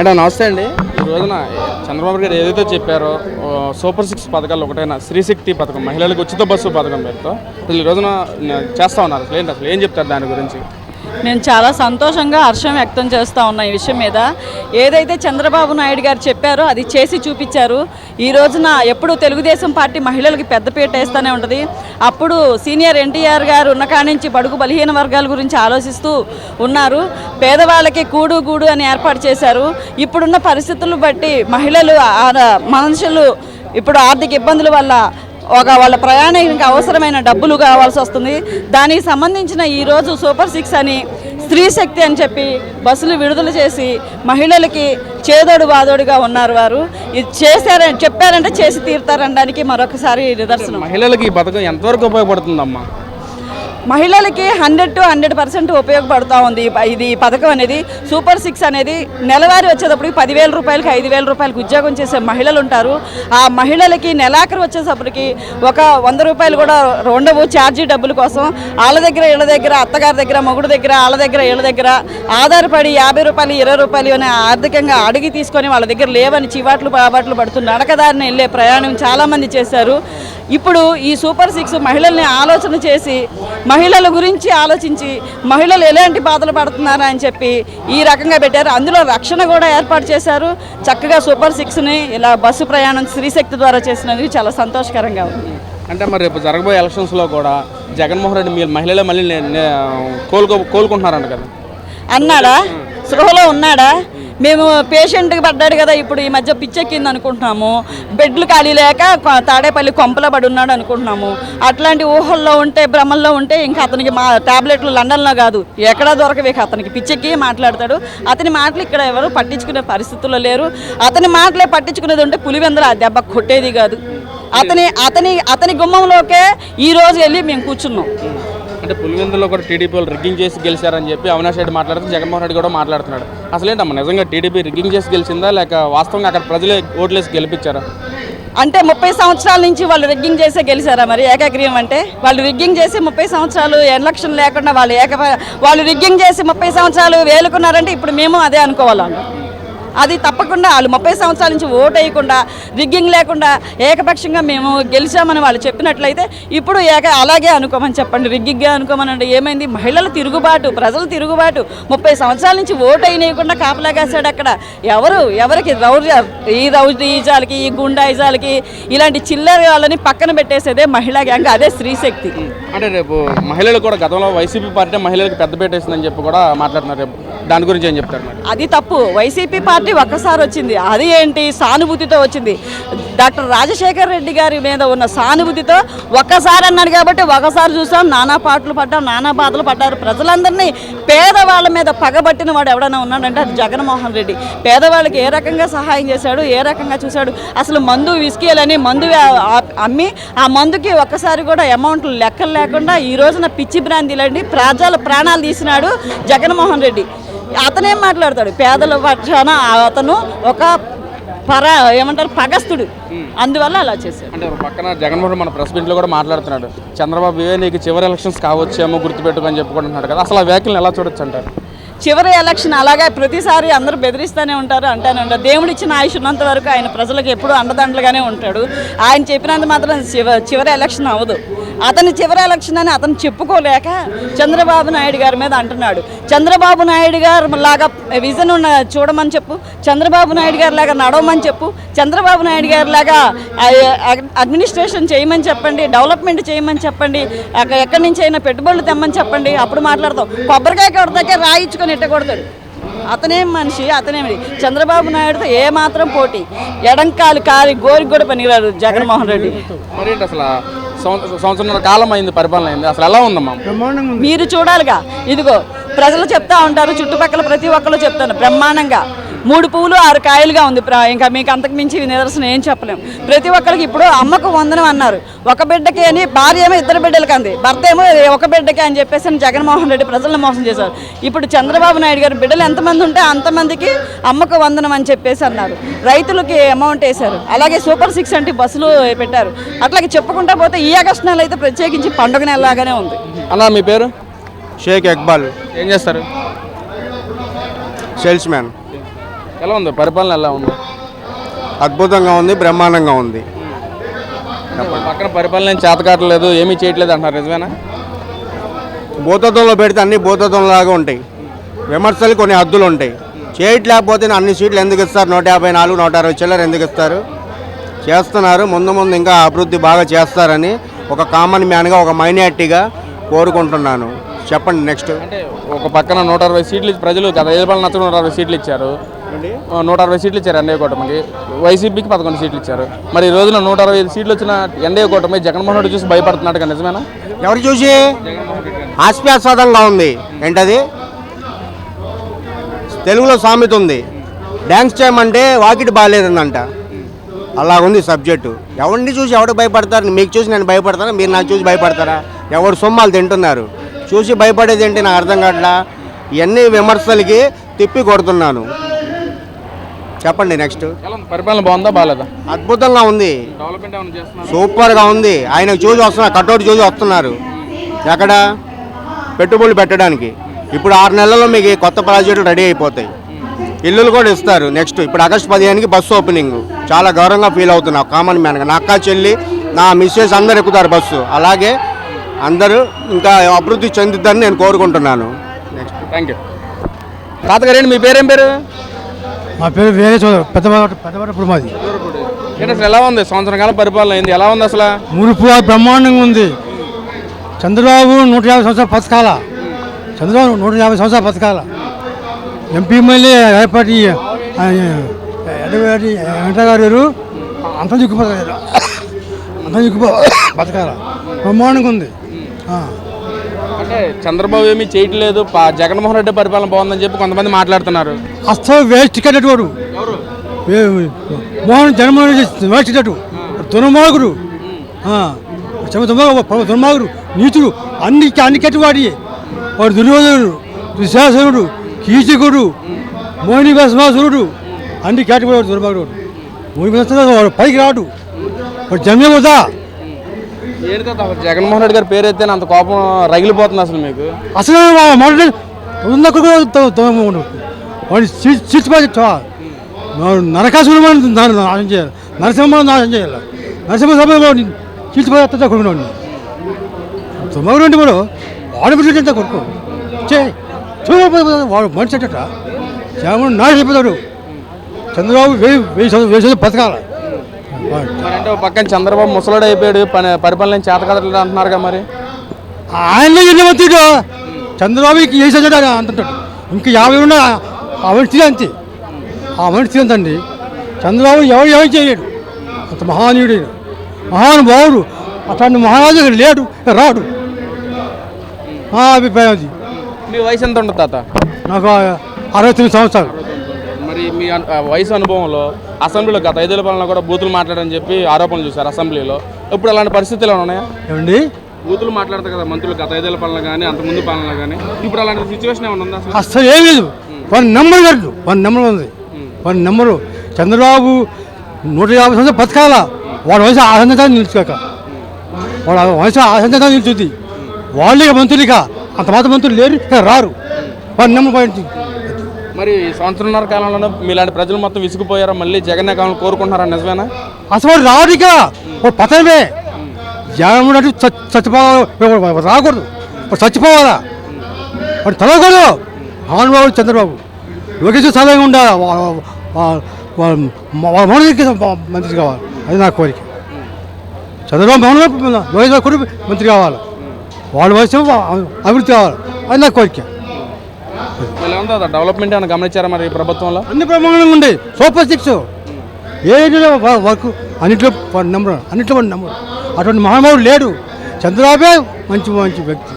Madam నమస్తే అండి. ఈ రోజున చంద్రబాబు గారు ఏదైతే చెప్పారో సూపర్ సిక్స్ పథకాలు ఒకటైన శ్రీశక్తి పథకం మహిళలకు ఉచిత బస్సు పథకం పేరుతో అసలు ఈ రోజున చేస్తా ఉన్నారు. అసలు ఏంటి అసలు ఏం చెప్తారు దాని గురించి? నేను చాలా సంతోషంగా హర్షం వ్యక్తం చేస్తూ ఉన్నా ఈ విషయం మీద. ఏదైతే చంద్రబాబు నాయుడు గారు చెప్పారో అది చేసి చూపించారు. ఈ రోజున ఎప్పుడు తెలుగుదేశం పార్టీ మహిళలకి పెద్దపీట వేస్తూనే ఉంటుంది. అప్పుడు సీనియర్ ఎన్టీఆర్ గారు ఉన్న నుంచి బడుగు బలహీన వర్గాల గురించి ఆలోచిస్తూ ఉన్నారు. పేదవాళ్ళకి కూడు గూడు అని ఏర్పాటు చేశారు. ఇప్పుడున్న పరిస్థితులను బట్టి మహిళలు ఆ- మనుషులు ఇప్పుడు ఆర్థిక ఇబ్బందుల వల్ల ఒక వాళ్ళ ప్రయాణానికి అవసరమైన డబ్బులు కావాల్సి వస్తుంది. దానికి సంబంధించిన ఈరోజు సూపర్ సిక్స్ అని స్త్రీ శక్తి అని చెప్పి బస్సులు విడుదల చేసి మహిళలకి చేదోడు వాదోడుగా ఉన్నారు వారు. ఇది చేశారని చెప్పారంటే చేసి తీరుతారనడానికి మరొకసారి నిదర్శనం. మహిళలకి ఈ పథకం ఎంతవరకు ఉపయోగపడుతుందమ్మా? మహిళలకి హండ్రెడ్ టు హండ్రెడ్ పర్సెంట్ ఉపయోగపడుతూ ఉంది. ఇది పథకం అనేది. సూపర్ సిక్స్ అనేది నెలవారీ వచ్చేటప్పటికి పదివేల రూపాయలకి ఐదు వేల రూపాయలకి ఉద్యోగం చేసే మహిళలు ఉంటారు ఆ మహిళలకి నెలాఖరు వచ్చేటప్పటికి ఒక వంద రూపాయలు కూడా ఉండవు ఛార్జీ డబ్బుల కోసం. వాళ్ళ దగ్గర ఇళ్ళ దగ్గర అత్తగారి దగ్గర మొగుడు దగ్గర వాళ్ళ దగ్గర ఇళ్ళ దగ్గర ఆధారపడి యాభై రూపాయలు ఇరవై రూపాయలు అని ఆర్థికంగా అడిగి తీసుకొని వాళ్ళ దగ్గర లేవని చివాట్లు బాబాట్లు పడుతున్న నడకదారిని వెళ్ళే ప్రయాణం చాలామంది చేశారు. ఇప్పుడు ఈ సూపర్ సిక్స్ మహిళల్ని ఆలోచన చేసి మహిళల గురించి ఆలోచించి మహిళలు ఎలాంటి బాధలు పడుతున్నారా అని చెప్పి ఈ రకంగా పెట్టారు. అందులో రక్షణ కూడా ఏర్పాటు చేశారు. చక్కగా సూపర్ సిక్స్ని ఇలా బస్సు ప్రయాణం స్త్రీశక్తి ద్వారా చేసినందుకు చాలా సంతోషకరంగా ఉంది. అంటే మరి రేపు జరగబోయే ఎలక్షన్స్లో కూడా జగన్మోహన్ రెడ్డి మీరు మహిళలే మళ్ళీ కోలుకో కోలుకుంటున్నారంట కదా. అన్నాడా? సృహలో ఉన్నాడా? మేము పేషెంట్కి పడ్డాడు కదా ఇప్పుడు ఈ మధ్య పిచ్చెక్కింది అనుకుంటున్నాము. బెడ్లు ఖాళీ లేక తాడేపల్లి కొంపలో పడి ఉన్నాడు అనుకుంటున్నాము. అట్లాంటి ఊహల్లో ఉంటే భ్రమల్లో ఉంటే ఇంకా అతనికి మా టాబ్లెట్లు లండన్లో కాదు ఎక్కడా దొరకవే అతనికి. పిచ్చెక్కి మాట్లాడతాడు. అతని మాటలు ఇక్కడ ఎవరు పట్టించుకునే పరిస్థితుల్లో లేరు. అతని మాటలే పట్టించుకునేది ఉంటే పులివెందర ఆ దెబ్బ కొట్టేది కాదు. అతని అతని అతని గుమ్మంలోకే ఈరోజు వెళ్ళి మేము కూర్చున్నాం. అంటే పులివెందులో కూడా టీడీపీ వాళ్ళు రిగ్గింగ్ చేసి గెలిచారని చెప్పి అవినాష్ రెడ్డి మాట్లాడుతూ జగన్మోహన్ రెడ్డి కూడా మాట్లాడుతున్నాడు. అసలు ఏంటమ్మా నిజంగా టీడీపీ రిగ్గింగ్ చేసి గెలిచిందా లేక వాస్తవంగా అక్కడ ప్రజలే ఓట్లేసి గెలిపించారా? అంటే ముప్పై సంవత్సరాల నుంచి వాళ్ళు రిగ్గింగ్ చేసే గెలిచారా మరి ఏకగ్రీవం అంటే? వాళ్ళు రిగ్గింగ్ చేసి ముప్పై సంవత్సరాలు ఎలక్షన్ లేకుండా వాళ్ళు ఏక వాళ్ళు రిగ్గింగ్ చేసి ముప్పై సంవత్సరాలు వేలుకున్నారంటే ఇప్పుడు మేము అదే అనుకోవాలి? అది తప్పకుండా వాళ్ళు ముప్పై సంవత్సరాల నుంచి ఓటు వేయకుండా రిగ్గింగ్ లేకుండా ఏకపక్షంగా మేము గెలిచామని వాళ్ళు చెప్పినట్లయితే ఇప్పుడు ఏక అలాగే అనుకోమని చెప్పండి రిగ్గింగ్గా అనుకోమని అంటే ఏమైంది? మహిళల తిరుగుబాటు ప్రజల తిరుగుబాటు. ముప్పై సంవత్సరాల నుంచి ఓటు అయినేయకుండా కాపలా కాశాడు అక్కడ. ఎవరు? ఎవరికి? రౌజ ఈ రౌడీజాలకి ఈ గుండాయిజాలకి ఇలాంటి చిల్లర వాళ్ళని పక్కన పెట్టేసేదే మహిళా గ్యాంగ్ అదే స్త్రీశక్తి అంటే రేపు మహిళలు కూడా గతంలో వైసీపీ పార్టీ మహిళలకు పెద్ద పెట్టేసిందని చెప్పి కూడా మాట్లాడుతున్నారు రేపు. దాని గురించి ఏం చెప్తారు అది తప్పు. వైసీపీ పార్టీ ఒక్కసారి వచ్చింది. అది ఏంటి? సానుభూతితో వచ్చింది. డాక్టర్ రాజశేఖర్ రెడ్డి గారి మీద ఉన్న సానుభూతితో ఒక్కసారి అన్నాడు కాబట్టి ఒకసారి చూసాం. నానా పాటలు పడ్డాం నానా బాధలు పడ్డారు. ప్రజలందరినీ పేదవాళ్ళ మీద పగబట్టిన వాడు ఎవడైనా ఉన్నాడంటే అది జగన్మోహన్ రెడ్డి. పేదవాళ్ళకి ఏ రకంగా సహాయం చేశాడు ఏ రకంగా చూశాడు? అసలు మందు విస్కీలని మందు అమ్మి ఆ మందుకి ఒక్కసారి కూడా అమౌంట్లు లెక్కలు లేకుండా ఈ రోజున పిచ్చి బ్రాందీలండి ప్రజల ప్రాణాలు తీసినాడు జగన్మోహన్ రెడ్డి. అతనేం మాట్లాడతాడు? పేదల పక్షాన అతను ఒక పర ఏమంటారు పగస్తుడు. అందువల్ల అలా చేశాడు. అంటే పక్కన జగన్మోహన్ మన ప్రెస్ మీట్లో కూడా మాట్లాడుతున్నాడు. చంద్రబాబు ఇవే నీకు చివరి ఎలక్షన్స్ కావచ్చేమో గుర్తుపెట్టుకని చెప్పుకుంటున్నాడు కదా. అసలు ఆ వ్యాఖ్యలను ఎలా చూడొచ్చు అంటారు? చివరి ఎలక్షన్ అలాగే ప్రతిసారి అందరూ బెదిరిస్తూనే ఉంటారు అంటానే ఉంటారు. దేవుడు ఇచ్చిన ఆయుష్ ఉన్నంత వరకు ఆయన ప్రజలకు ఎప్పుడూ అండదండలుగానే ఉంటాడు. ఆయన చెప్పినంత మాత్రం చివ చివరి ఎలక్షన్ అవ్వదు. అతని చివరి ఎలక్షన్ అని అతను చెప్పుకోలేక చంద్రబాబు నాయుడు గారి మీద అంటున్నాడు. చంద్రబాబు నాయుడు గారు లాగా విజన్ ఉన్న చూడమని చెప్పు. చంద్రబాబు నాయుడు గారి లాగా నడవమని చెప్పు. చంద్రబాబు నాయుడు గారి లాగా అడ్మినిస్ట్రేషన్ చేయమని చెప్పండి డెవలప్మెంట్ చేయమని చెప్పండి అక్కడ ఎక్కడి నుంచి అయినా పెట్టుబడులు తెమ్మని చెప్పండి అప్పుడు మాట్లాడతాం. కొబ్బరికాయ కొడతాకే రాయించుకొని ఎట్టగొడతాడు. అతనేం మనిషి అతనేమి చంద్రబాబు నాయుడుతో ఏ మాత్రం పోటీ. ఎడంకాలు కాలి గోరికి కూడా పనికిరాడు జగన్మోహన్ రెడ్డి. మరి అసలు సంవత్సరం కాలం అయింది పరిపాలన అయింది. అసలు ఎలా ఉందమ్మా మీరు చూడాలిగా. ఇదిగో ప్రజలు చెప్తా ఉంటారు చుట్టుపక్కల ప్రతి ఒక్కరు చెప్తాను బ్రహ్మాండంగా. మూడు పువ్వులు ఆరు కాయలుగా ఉంది ప్ర- ఇంకా మీకు అంతకు మించి నిదర్శనం ఏం చెప్పలేం. ప్రతి ఒక్కరికి ఇప్పుడు అమ్మకు వందనం అన్నారు. ఒక బిడ్డకి అని భార్య ఏమో ఇద్దరు బిడ్డలకి అంది. భర్త ఏమో ఒక బిడ్డకి అని చెప్పేసి అని జగన్మోహన్ రెడ్డి ప్రజలను మోసం చేశారు. ఇప్పుడు చంద్రబాబు నాయుడు గారు బిడ్డలు ఎంతమంది ఉంటే అంతమందికి అమ్మకు వందనం అని చెప్పేసి అన్నారు. రైతులకి అమౌంట్ వేశారు. అలాగే సూపర్ సిక్స్ అంటే బస్సులు పెట్టారు. అట్లాగే చెప్పుకుంటా పోతే ఈ ఆగస్టు నెల అయితే ప్రత్యేకించి పండుగ నెలలాగానే ఉంది. అన్న మీ పేరు? షేక్ ఇక్బాల్ ఏం చేస్తారు? సేల్స్ మ్యాన్ ఎలా ఉంది? పరిపాలన ఎలా ఉంది? అద్భుతంగా ఉంది బ్రహ్మాండంగా ఉంది. పక్కన పరిపాలన చేతకాటలేదు ఏమీ చేయట్లేదు అంటున్నారు నిజమేనా? భూతత్వంలో పెడితే అన్ని భూతత్వంలాగా ఉంటాయి. విమర్శలు కొన్ని హద్దులు ఉంటాయి. చేయట్లేకపోతే అన్ని సీట్లు ఎందుకు ఇస్తారు? నూట యాభై నాలుగు నూట అరవై చిల్లర ఎందుకు ఇస్తారు? చేస్తున్నారు ముందు ముందు ఇంకా అభివృద్ధి బాగా చేస్తారని ఒక కామన్ మ్యాన్గా ఒక మైనార్టీగా కోరుకుంటున్నాను. చెప్పండి నెక్స్ట్ అంటే ఒక పక్కన నూట అరవై సీట్లు ప్రజలు గత ఐదు నూట అరవై సీట్లు ఇచ్చారు. నూట అరవై సీట్లు ఇచ్చారు ఎన్డీఏ కూటమికి. వైసీపీకి పదకొండు సీట్లు ఇచ్చారు. మరి ఈ రోజున నూట అరవై ఐదు సీట్లు వచ్చిన ఎన్డీఏ కూటమి జగన్మోహన్ రెడ్డి చూసి భయపడుతున్నట్టుగా నిజమేనా? ఎవరు చూసి? హాస్యాస్పదంగా ఉంది. ఏంటది? తెలుగులో సామెత ఉంది. డ్యాన్స్ చేయమంటే వాకిట్ బాగాలేదందంట. అలా ఉంది సబ్జెక్టు. ఎవరిని చూసి ఎవడు భయపడతారు? మీకు చూసి నేను భయపడతాను? మీరు నాకు చూసి భయపడతారా? ఎవరు సొమ్మాలు తింటున్నారు? చూసి భయపడేది ఏంటి? నాకు అర్థం కావట్లా? ఇవన్నీ విమర్శలకి తిప్పి కొడుతున్నాను. చెప్పండి నెక్స్ట్. పరిపాలన బాగుందా బాగాలేదా అద్భుతంగా ఉంది. సూపర్గా ఉంది. ఆయన చూసి వస్తున్నారు కటౌట్ చూసి వస్తున్నారు. ఎక్కడ? పెట్టుబడులు పెట్టడానికి. ఇప్పుడు ఆరు నెలల్లో మీకు కొత్త ప్రాజెక్టులు రెడీ అయిపోతాయి. ఇల్లులు కూడా ఇస్తారు నెక్స్ట్. ఇప్పుడు ఆగస్ట్ పదిహేనుకి బస్సు ఓపెనింగ్. చాలా గౌరవంగా ఫీల్ అవుతున్నా కామన్ మ్యాన్గా నా అక్క చెల్లి నా మిస్సెస్ అందరు ఎక్కుతారు బస్సు. అలాగే అందరూ ఇంకా అభివృద్ధి చెందుద్దని నేను కోరుకుంటున్నాను. నెక్స్ట్ థ్యాంక్ యూ తాతగారేంటి మీ పేరేం పేరు? మా పేరు వేరే పెద్ద పెద్దపడప్పుడు మాది. ఏంటి అసలు ఎలా ఉంది? సంవత్సరం కాలం పరిపాలన అయింది. ఎలా ఉంది అసలు? మురుపు బ్రహ్మాండంగా ఉంది. చంద్రబాబు నూట యాభై సంవత్సరాల పథకాల చంద్రబాబు నూట యాభై సంవత్సరాల పథకాల ఎంపీ ఎమ్మెల్యే ఏర్పాటి గారు ఎవరు? అంత దిక్కు పథకాలు అంత దిక్కు పథకాల బ్రహ్మాండంగా ఉంది. అంటే చంద్రబాబు ఏమీ చేయట్లేదు. జగన్మోహన్ రెడ్డి పరిపాలన బాగుందని చెప్పి కొంతమంది మాట్లాడుతున్నారు. అస్సలు వేస్ట్ టికెట్ వాడు. మోహన్ జగన్మోహన్ రెడ్డి వేస్ట్ టికెట్ దుర్మార్గుడు. దుర్మార్గుడు నీతుడు అన్ని అన్ని కట్టివాడి వాడు. దుర్యోధనుడు దుశాసనుడు కీచకుడు మోహిని భస్మాసురుడు అన్ని కట్టివాడు దుర్మార్గుడు. మోహిని భస్మాసురుడు వాడు పైకి రాడు. వాడు జన్మే పోతా ఏంటి తాత జగన్మోహన్ రెడ్డి గారి పేరు ఎత్తే అంత కోపం రగిలిపోతుంది అసలు మీకు. అసలు మొదటి వాడి చిచ్చిపోయి నరకాసుడు నాశనం చేయాలి. నరసింహ నాశనం చేయాలి. నరసింహ సభ చిచ్చిపోయి కొడుకున్నాడు తుమ్మగుడు అంటే కూడా వాడు ఎంత కొడుకు? చే చూడకపోతే వాడు మనిషి అట్టట జగన్ నాశనం అయిపోతాడు. చంద్రబాబు వెయ్యి వేసి చదువు అంటే పక్కన చంద్రబాబు ముసలాడు అయిపోయాడు పని పరిపాలన ఏం చేత కదలేదు అంటున్నారుగా మరి. ఆయన ఎన్నమంతుడు చంద్రబాబుకి ఏ చదివాడు అంటుంటాడు. ఇంకా యాభై ఉన్నా మనిషి అంతే. ఆ మనిషి అంతండి చంద్రబాబు ఎవరు ఎవరు చేయలేడు. అంత మహానీయుడు. మహానుభావుడు అట్లాంటి మహారాజు లేడు రాడు. మా అభిప్రాయం అది. మీ వయసు ఎంత ఉంటుంది తాత? నాకు అరవై తొమ్మిది సంవత్సరాలు. మరి మీ వయసు అనుభవంలో అసెంబ్లీలో గత ఐదేళ్ళ పాలన కూడా బూతులు మాట్లాడని చెప్పి ఆరోపణలు చూశారు అసెంబ్లీలో. ఇప్పుడు అలాంటి పరిస్థితులు ఉన్నాయా? ఏమండి? బూతులు మాట్లాడతారు కదా మంత్రులు గత ఐదేళ్ళ పాలన కానీ అంత ముందు పాలన కానీ ఇప్పుడు అలాంటి సిచ్యువేషన్ ఏమైనా ఉందా అసలు ఏం లేదు. వన్ నెంబర్ కట్టు వన్ నెంబర్ ఉంది. One number. చంద్రబాబు నూట యాభై సంవత్సరాలు బతకాల? వాడు వయసు ఆసంతా నిలుచుకోక. వాడు వయసు ఆసంతా నిలుచుద్ది. వాళ్ళే మంత్రులుగా అంత మాత్రం మంత్రులు లేరు ఇక రారు వన్ నెంబర్ పాయింట్. మరి సంవత్సరంన్నర కాలంలోనే మీలాంటి ప్రజలు మొత్తం విసిగిపోయారా? మళ్ళీ జగన్ కావాలని కోరుకుంటున్నారా? నిజమేనా? అసలు వాడు రాడు ఇక వాడు జగన్ అంటే చచ్చిపోవాలి? రాకూడదు. చచ్చిపోవాలా? వాడు తలకూడదు మహానుభావుడు చంద్రబాబు. లోకేష్ చదవగా ఉండాలి వాళ్ళ మంత్రి కావాలి. అది నా కోరిక. చంద్రబాబు మౌన లోకేష్ కూడా మంత్రి కావాలి. వాళ్ళ వయసు అభివృద్ధి కావాలి. అది నా కోరిక. మళ్ళీ డెవలప్మెంట్ ఏమైనా గమనించారా మరి ఈ ప్రభుత్వంలో? అన్ని ప్రమాణంగా ఉండే సూపర్ సిక్స్. ఏదో వర్క్ అన్నింటిలో నెంబర్ అన్నింటిలో నెంబర్ అటువంటి మహానుభావుడు లేడు. చంద్రబాబే మంచి మంచి వ్యక్తి.